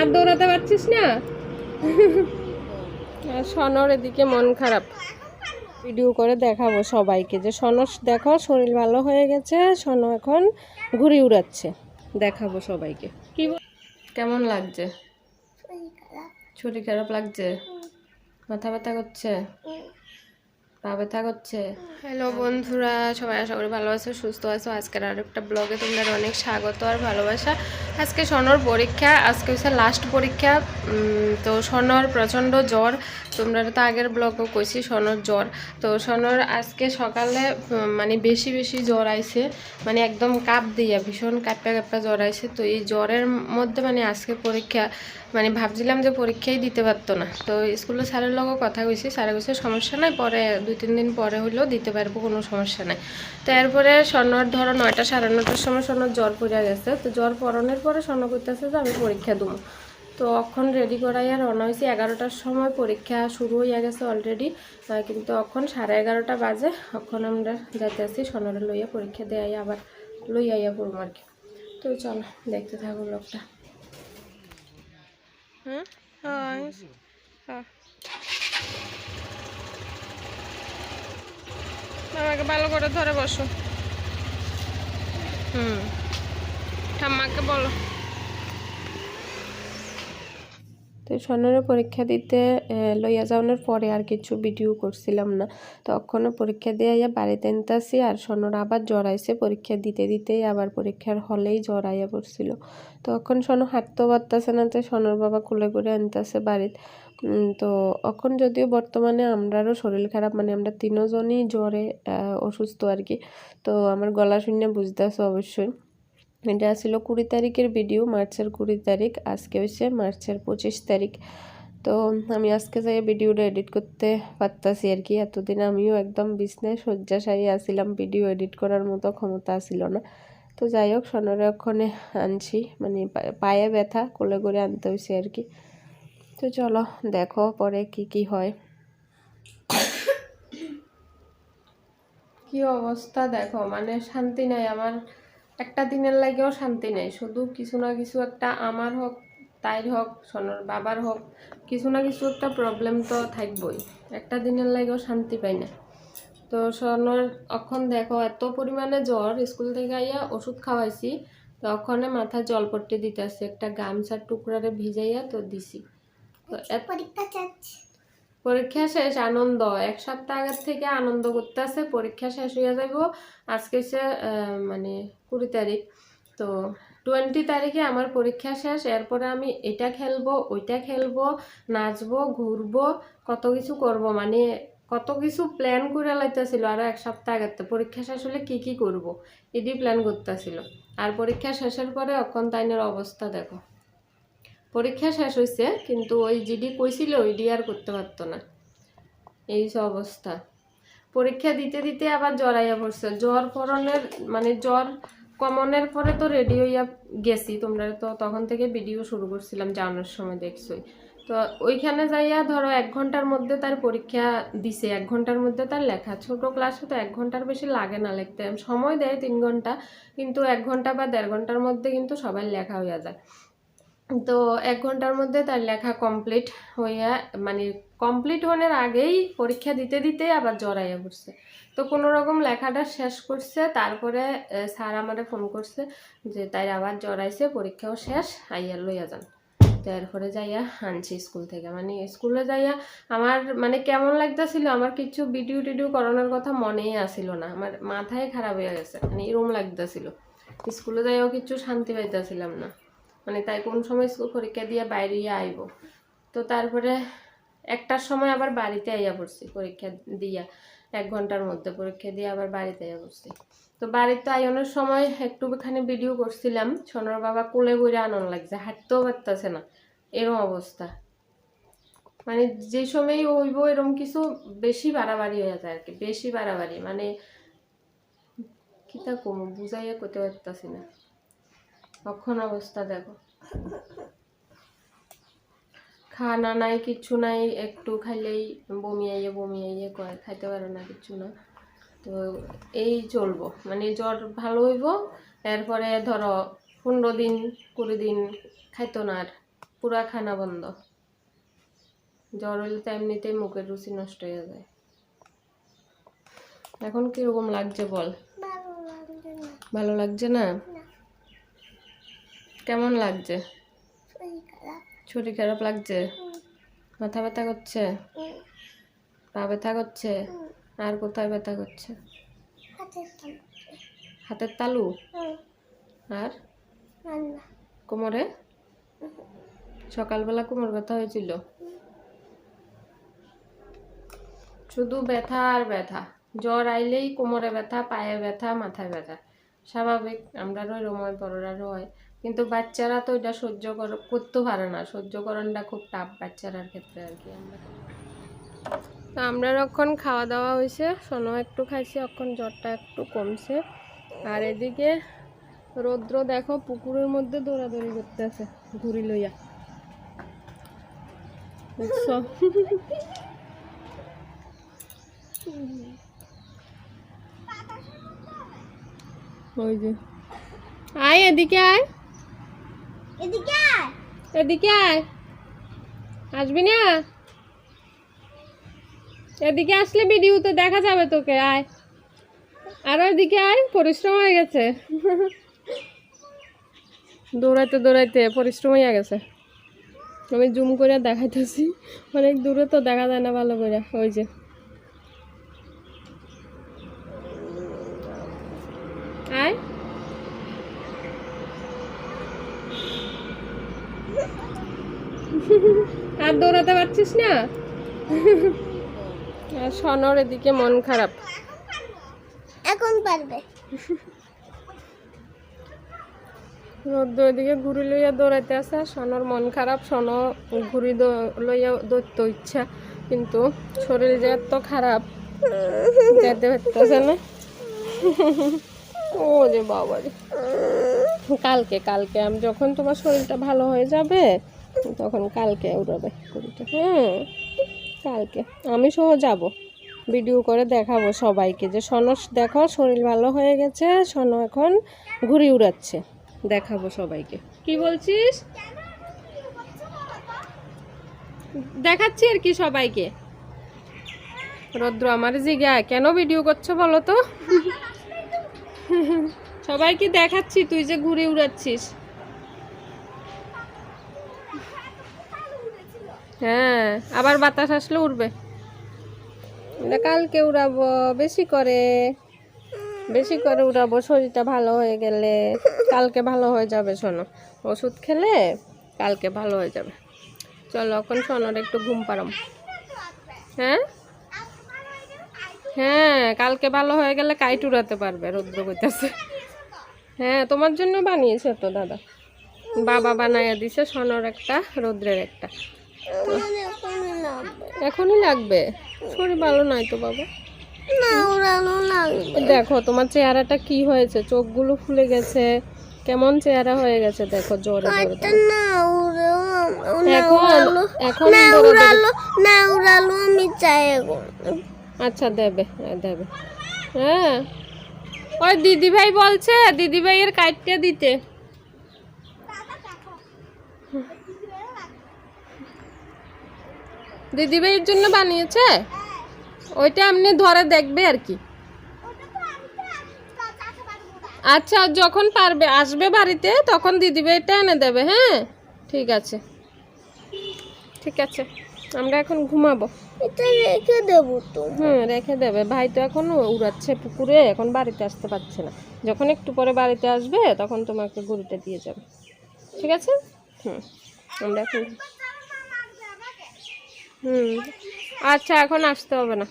আর দৌড়াতে পারছিস না? আর সনর এদিকে মন খারাপ। ভিডিও করে দেখাবো সবাইকে যে সনস দেখো শরীর ভালো হয়ে গেছে সন এখন ঘুরে উড়াচ্ছে। দেখাবো সবাইকে। কি কেমন লাগছে? শরীর খারাপ। লাগছে? মাথা ব্যথা করছে? পা ব্যথা করছে? হ্যালো বন্ধুরা সবাই আশা করি ভালো আছো সুস্থ আছো। আজকের আর একটা ব্লগে তোমাদের অনেক স্বাগত আর ভালোবাসা। আজকে স্বর্ণর পরীক্ষা আজকে হচ্ছে লাস্ট পরীক্ষা তো স্বর্ণর প্রচণ্ড জ্বর তোমরা তো আগের ব্লগও কইছি সনর জ্বর। তো সনর আজকে সকালে মানে বেশি বেশি জ্বর আইছে। মানে একদম কাপ দিয়া, ভীষণ কাঁপা কাঁপা জ্বর আইছে। তো এই জ্বরের মধ্যে মানে আজকে পরীক্ষা মানে ভাবছিলাম যে পরীক্ষাই দিতে পারতো না। তো স্কুলে স্যারের লগেও কথা কইছি। স্যারে কইছে, সমস্যা নাই, পরে দুই, তিন দিন পরে হলেও দিতে পারব, কোনো সমস্যা নাই। তো এরপরে স্বর্ণর ধরো নয়টা, সাড়ে নটার সময় স্বর্ণর জ্বর পড়ে গেছে। তো জ্বর পড়ানোর পরে স্বর্ণ করতেছে যে, আমি পরীক্ষা দেবো। তো অখন রেডি করাই আর রওনা হয়েছি এগারোটার সময়। পরীক্ষা শুরু হয়ে গেছে অলরেডি কিন্তু অখন সাড়ে এগারোটা বাজে। অখন আমরা যাইতে আসি সোনারে লইয়া পরীক্ষা দেয় আবার লইয়া ইয়া পড়ব আর কি। তো চলো দেখতে থাকো লোকটা। হ্যাঁ। হ্যাঁ। আমাকে ভালো করে ধরে বসো। হুম। ঠাম্মাকে বলো। তো স্বর্ণের পরীক্ষা দিতে লইয়া যাওয়ানোর পরে আর কিছু ভিডিও করছিলাম না। তখন পরীক্ষা দিয়ে আইয়া বাড়িতে আনতাছি আর স্বর্ণর আবার জড়াইছে পরীক্ষা দিতে দিতেই আবার পরীক্ষার হলেই জড়াইয়া পড়ছিল। তখন স্বর্ণ হাঁটতেও পারতেছে না তো স্বর্ণর বাবা কুলে করে আনতেছে বাড়িতে। তো এখন যদিও বর্তমানে আমরারও শরীর খারাপ মানে আমরা তিনজনই জ্বরে অসুস্থ আর কি। তো আমার গলা শুনে বুঝতেছে অবশ্যই। এটা ছিল কুড়ি তারিখের ভিডিও মার্চের কুড়ি তারিখ, আজকে হয়েছে মার্চের পঁচিশ তারিখ। তো আমি আজকে যাই ভিডিওটা এডিট করতে পারতাছি আর কি। এতদিন আমিও একদম বিছনায় শয্যাশায়ী আসছিলাম ভিডিও এডিট করার মতো ক্ষমতা আসছিল না। তো যাই হোক, সোনারে ওখানে আনছি মানে পায়ে ব্যথা, কোলে করে আনতে হয়েছে আর কি। তো চলো, দেখো পরে কি কি হয়। কি অবস্থা দেখো মানে শান্তি নাই আমার। একটা দিনের লাগেও শান্তি নেই। শুধু কিছু না কিছু একটা আমার হোক, তাইর হোক, সোনার বাবার হোক, কিছু না কিছু একটা প্রবলেম তো থাকবই। একটা দিনের লাগেও শান্তি পাই না। তো সোনার, এখন দেখো এত পরিমাণে জ্বর, স্কুল থেকে আইয়া ওষুধ খাওয়াইছি, তো ওখানে মাথায় জল পট্টি দিতেছে, একটা গামছার টুকরারে ভিজাইয়া তো দিছি। তো পরীক্ষা চাচ্ছি। পরীক্ষা শেষ আনন্দ। এক সপ্তাহ আগের থেকে আনন্দ করতেছে পরীক্ষা শেষ হয়ে যাব আজকে আহ, মানে কুড়ি তারিখ। তো টোয়েন্টি তারিখে আমার পরীক্ষা শেষ এরপরে আমি এটা খেলব ওইটা খেলব নাচবো ঘুরবো কত কিছু করব। মানে কত কিছু প্ল্যান করে লাইতেছিল আরও এক সপ্তাহ আগের তো। পরীক্ষা শেষ হলে কী কী করব এটি প্ল্যান করতেছিল। আর পরীক্ষা শেষের পরে অক্ষণ তাইনের অবস্থা দেখো। পরীক্ষা শেষ হয়েছে কিন্তু ওই জিডি কইছিল ওই ডি আর করতে পারতো না। এই সব অবস্থা। পরীক্ষা দিতে দিতে আবার জ্বর আইয়া পড়ছে। জ্বর পরনের মানে জ্বর কমনের পরে তো রেডি হইয়া গেছি। তোমরা তো তখন থেকে ভিডিও শুরু করছিলাম জানার সময় দেখছোই। তো ওইখানে যাইয়া ধরো এক ঘণ্টার মধ্যে তার পরীক্ষা দিছে। এক ঘণ্টার মধ্যে তার লেখা। ছোট ক্লাসে তো এক ঘণ্টার বেশি লাগে না লিখতে। সময় দেয় তিন ঘণ্টা, কিন্তু এক ঘণ্টা বা দেড় ঘণ্টার মধ্যে কিন্তু সবার লেখা হইয়া যায়। তো এক ঘণ্টার মধ্যে তার লেখা কমপ্লিট হইয়া মানে কমপ্লিট হওয়ার আগেই পরীক্ষা দিতে দিতে আবার জড়াইয়া পড়ছে। তো কোনো রকম লেখাটা শেষ করছে, তারপরে স্যার আমারে ফোন করছে যে তাই আবার জড়াইছে পরীক্ষাও শেষ, আইয়া লইয়া যান। তো এরপরে যাইয়া আনছি স্কুল থেকে। মানে স্কুলে যাইয়া আমার মানে কেমন লাগতেছিল, আমার কিছু ভিডিও টিডিও করানোর কথা মনেই আসিল না। আমার মাথায় খারাপ হয়ে গেছে মানে এরম লাগতেছিল। স্কুলে যাইয়াও কিছু শান্তি পাইতেছিলাম না। মানে তাই কোন সময় স্কুল পরীক্ষা দিয়ে বাইরে আইব। তো তারপরে একটার সময় আবার বাড়িতে আইয়া পড়ছি পরীক্ষা দিয়া। এক ঘণ্টার মধ্যে পরীক্ষা দিয়ে আবার বাড়িতে আইয়া পড়ছি। তো বাড়িতে আইনের সময় একটুখানি ভিডিও করছিলাম। সোনার বাবা কোলে বইরে আনন্দ লাগছে, হাঁটতেও পারতেছে না। এরম অবস্থা। মানে যে সময় হইব এরম কিছু বেশি বাড়াবাড়ি হয়ে যায় আর কি বেশি বাড়াবাড়ি। মানে কিতা কম, বুঝাইয়া করতে পারতাছি না। কখন অবস্থা দেখো। খানা নাই কিচ্ছু নাই একটু খাইলেই বমি আইয়ে বমি আইয়ে কয় খাইতে পারে না কিচ্ছু না। তো এই চলবো মানে জ্বর ভালো হইব এরপরে ধরো পনেরো দিন কুড়ি দিন খাইতো না আর পুরা খানা বন্ধ। জ্বর হইলে তো এমনিতেই মুখের রুচি নষ্ট হয়ে যায়। এখন কীরকম লাগছে বল? ভালো লাগছে না? কেমন লাগছে? শরীর খারাপ। লাগছে? মাথা ব্যথা করছে? পা ব্যথা করছে? আর কোথায় ব্যথা করছে? হাতের তালু? আর? কোমরে? সকালবেলা কোমর ব্যথা হয়েছিল? শুধু ব্যথা আর ব্যথা। জ্বর আইলেই কোমরে ব্যথা পায়ে ব্যথা মাথায় ব্যথা। স্বাভাবিক আমরারও রোময় বড়রারও হয়। কিন্তু বাচ্চারা তো এটা সহ্য কর করতে পারে না। সহ্য করাটা খুব টাফ বাচ্চারার ক্ষেত্রে আর কি আমরা। তো আমরা এখন খাওয়া দাওয়া হয়েছে। সোনো একটু খাইছি, এখন জ্বরটা একটু কমছে। আর এদিকে রৌদ্র দেখো, পুকুরের মধ্যে দৌড়াদৌড়ি করতেছে ঘুরি লইয়া। ওই যে। আয় এদিকে আয়। এদিকে আয়। এদিকে আয়। আসবি না? এদিকে আসলে ভিডিওতে দেখা যাবে তোকে, আয়। আরও এদিকে আয়, পরিশ্রম হয়ে গেছে। দৌড়াইতে দৌড়াইতে পরিশ্রম হয়ে গেছে। আমি জুম করে দেখাইতেছি। অনেক দূরে তো দেখা যায় না ভালো করে, ওই যে। আয়। আর দৌড়াতে পারছিস না? সনর এদিকে মন খারাপ। এখন পারবে। রোদ্র এদিকে ঘুরি লইয়া দৌড়াইতে আছে সনর মন খারাপ সন ঘুরি দৌ- লইয়া দৌড়তে ইচ্ছা কিন্তু শরীর যে এত খারাপ যেতে পারতেছে না। ও যে বাবা কালকে কালকে আমি যখন তোমার শরীরটা ভালো হয়ে যাবে তখন কালকে উড়াবে হ্যাঁ কালকে। আমি সহ যাব। ভিডিও করে দেখাবো সবাইকে যে সনস দেখো শরীর ভালো হয়ে গেছে সন এখন ঘুড়ি উড়াচ্ছে। দেখাবো সবাইকে। কি বলছিস? দেখাচ্ছি আর কি সবাইকে। রদ্র আমার জিগা কেন ভিডিও করছ বলো তো? সবাইকে দেখাচ্ছি তুই যে ঘুরে উড়াচ্ছিস। হ্যাঁ আবার বাতাস আসলে উড়বে। কালকে উড়াবো, বেশি করে বেশি করে উড়াবো, শরীরটা ভালো হয়ে গেলে। কালকে ভালো হয়ে যাবে, শোনো। ওষুধ খেলে কালকে ভালো হয়ে যাবে। চলো, এখন শোনোর একটু ঘুম পারাম হ্যাঁ? হ্যাঁ কালকে ভালো হয়ে গেলে কাইট উড়াতে পারবে, রৌদ্র করতেছে হ্যাঁ তোমার জন্য বানিয়েছে তো, দাদা। বাবা বানাইয়া দিছে সোনর একটা, রৌদ্রের একটা। এখনই লাগবে? শরীর ভালো নাই তো বাবা। দেখো তোমার চেহারাটা কি হয়েছে? চোখগুলো ফুলে গেছে। কেমন চেহারা হয়ে গেছে দেখো জ্বরে জ্বরে না উড়াও না এখন উড়ালো এখন না উড়ালো আমি চাই আচ্ছা দেবে হ্যাঁ, দেবে। হ্যাঁ। ওই দিদি ভাই বলছে দিদি ভাইয়ের কাটতে দিতে। দিদি ভাইয়ের জন্য বানিয়েছে? ওইটা আপনি ধরে দেখবে আর কি। আচ্ছা যখন পারবে আসবে বাড়িতে তখন দিদি ভাইটা এনে দেবে হ্যাঁ? ঠিক আছে। ঠিক আছে আমরা এখন ঘুমাবো। এটা রেখে দেবো তো। হুম রেখে দেবে। ভাই তো এখন উড়াচ্ছে পুকুরে এখন বাড়িতে আসতে পারছে না। যখন একটু পরে বাড়িতে আসবে তখন তোমাকে গরুটা দিয়ে যাবে। ঠিক আছে? হুম আমরা এখন হুম। আচ্ছা এখন আসতে হবে না।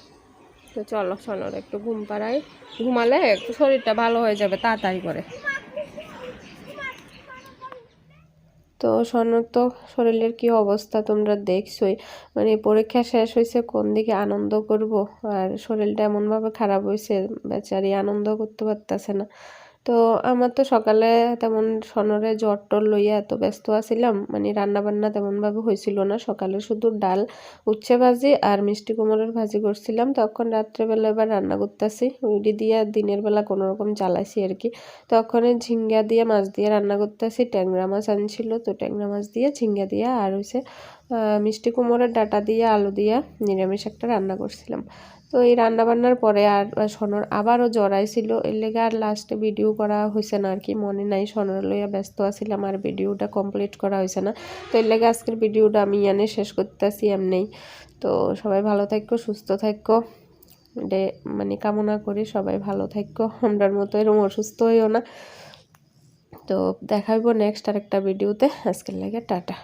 তো চলো সোনার একটু ঘুম পাড়াই। ঘুমালে একটু শরীরটা ভালো হয়ে যাবে, তাড়াতাড়ি করে। তো সোনার তো, শরীরের কি অবস্থা তোমরা দেখছোই। মানে পরীক্ষা শেষ হয়েছে, কোন দিকে আনন্দ করব? আর শরীরটা এমনভাবে খারাপ হয়েছে, বেচারি আনন্দ করতে পারতেছে না। তো আমার তো সকালে তেমন সনরে জ্বর টর লইয়া এত ব্যস্ত আছিলাম মানে রান্না বান্না তেমনভাবে হয়েছিল না। সকালে শুধু ডাল, উচ্ছে ভাজি আর মিষ্টি কুমড়োর ভাজি করছিলাম। তখন রাত্রেবেলা এবার রান্না করতেছি। ওইটি দিয়ে দিনের বেলা কোনো রকম জ্বালাইছি আর কি। তখন ঝিঙ্গা দিয়ে মাছ দিয়ে রান্না করতেছি, ট্যাংরা মাছ আনছিল। তো ট্যাংরা মাছ দিয়ে, ঝিঙ্গা দিয়ে আর হচ্ছে মিষ্টি কুমড়োর ডাটা দিয়ে, আলু দিয়ে নিরামিষ একটা রান্না করছিলাম। তো এই রান্না বান্নার পরে আর সনর আবারও জড়াইছিল। এর লেগে আর লাস্টে ভিডিও করা হয়েছে না আর কি মনে নাই। সনর লইয়া ব্যস্ত আছিলাম আর ভিডিওটা কমপ্লিট করা হয়েছে না। তো এর লেগে আজকের ভিডিওটা আমি এনে শেষ করতেছি এমনিই। তো সবাই ভালো থাকো, সুস্থ থাকো। মানে কামনা করি সবাই ভালো থাকো। আমরার মতো এরকম অসুস্থ হইও না। তো দেখাইবো নেক্সট আরেকটা ভিডিওতে আজকের লাগে টাটা।